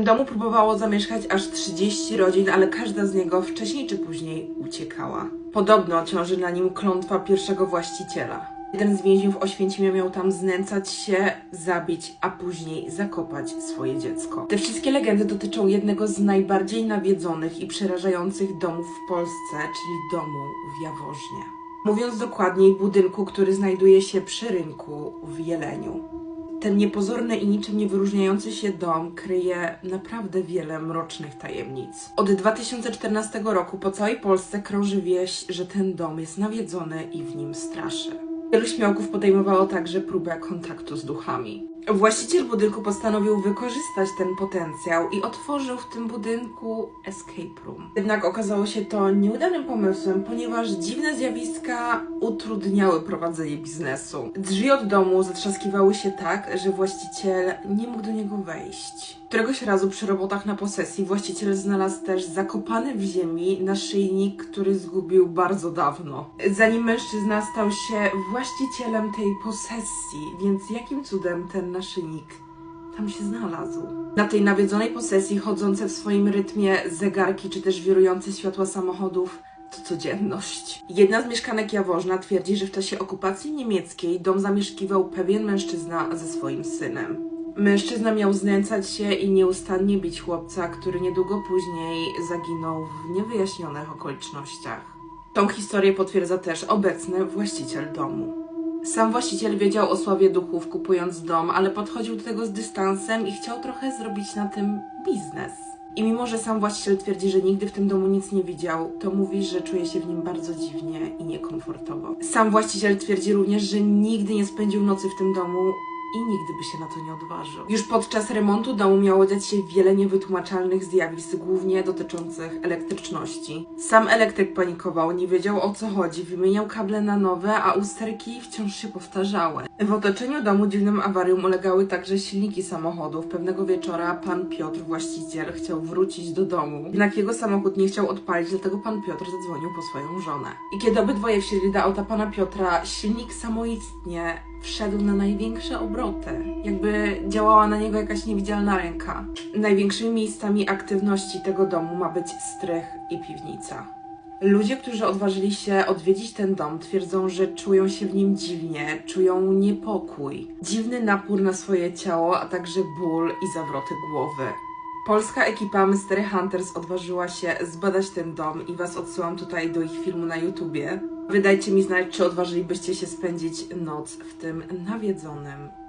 W domu próbowało zamieszkać aż 30 rodzin, ale każda z niego wcześniej czy później uciekała. Podobno ciąży na nim klątwa pierwszego właściciela. Jeden z więźniów w Oświęcimie miał tam znęcać się, zabić, a później zakopać swoje dziecko. Te wszystkie legendy dotyczą jednego z najbardziej nawiedzonych i przerażających domów w Polsce, czyli domu w Jaworznie. Mówiąc dokładniej, budynku, który znajduje się przy rynku w Jeleniu. Ten niepozorny i niczym nie wyróżniający się dom kryje naprawdę wiele mrocznych tajemnic. Od 2014 roku po całej Polsce krąży wieść, że ten dom jest nawiedzony i w nim straszy. Wielu śmiałków podejmowało także próbę kontaktu z duchami. Właściciel budynku postanowił wykorzystać ten potencjał i otworzył w tym budynku escape room. Jednak okazało się to nieudanym pomysłem, ponieważ dziwne zjawiska utrudniały prowadzenie biznesu. Drzwi od domu zatrzaskiwały się tak, że właściciel nie mógł do niego wejść. Któregoś razu przy robotach na posesji właściciel znalazł też zakopany w ziemi naszyjnik, który zgubił bardzo dawno. Zanim mężczyzna stał się właścicielem tej posesji, więc jakim cudem ten naszyjnik tam się znalazł? Na tej nawiedzonej posesji chodzące w swoim rytmie zegarki czy też wirujące światła samochodów to codzienność. Jedna z mieszkanek Jaworzna twierdzi, że w czasie okupacji niemieckiej dom zamieszkiwał pewien mężczyzna ze swoim synem. Mężczyzna miał znęcać się i nieustannie bić chłopca, który niedługo później zaginął w niewyjaśnionych okolicznościach. Tą historię potwierdza też obecny właściciel domu. Sam właściciel wiedział o sławie duchów kupując dom, ale podchodził do tego z dystansem i chciał trochę zrobić na tym biznes. I mimo, że sam właściciel twierdzi, że nigdy w tym domu nic nie widział, to mówi, że czuje się w nim bardzo dziwnie i niekomfortowo. Sam właściciel twierdzi również, że nigdy nie spędził nocy w tym domu i nigdy by się na to nie odważył. Już podczas remontu domu miało dziać się wiele niewytłumaczalnych zjawisk, głównie dotyczących elektryczności. Sam elektryk panikował, nie wiedział o co chodzi, wymieniał kable na nowe, a usterki wciąż się powtarzały. W otoczeniu domu dziwnym awariom ulegały także silniki samochodów. Pewnego wieczora pan Piotr, właściciel, chciał wrócić do domu, jednak jego samochód nie chciał odpalić, dlatego pan Piotr zadzwonił po swoją żonę. I kiedy obydwoje wsiedli do auta pana Piotra, silnik samoistnie wszedł na największe obroty. Jakby działała na niego jakaś niewidzialna ręka. Największymi miejscami aktywności tego domu ma być strych i piwnica. Ludzie, którzy odważyli się odwiedzić ten dom, twierdzą, że czują się w nim dziwnie, czują niepokój, dziwny napór na swoje ciało, a także ból i zawroty głowy. Polska ekipa Mystery Hunters odważyła się zbadać ten dom i Was odsyłam tutaj do ich filmu na YouTubie. Wydajcie mi znać, czy odważylibyście się spędzić noc w tym nawiedzonym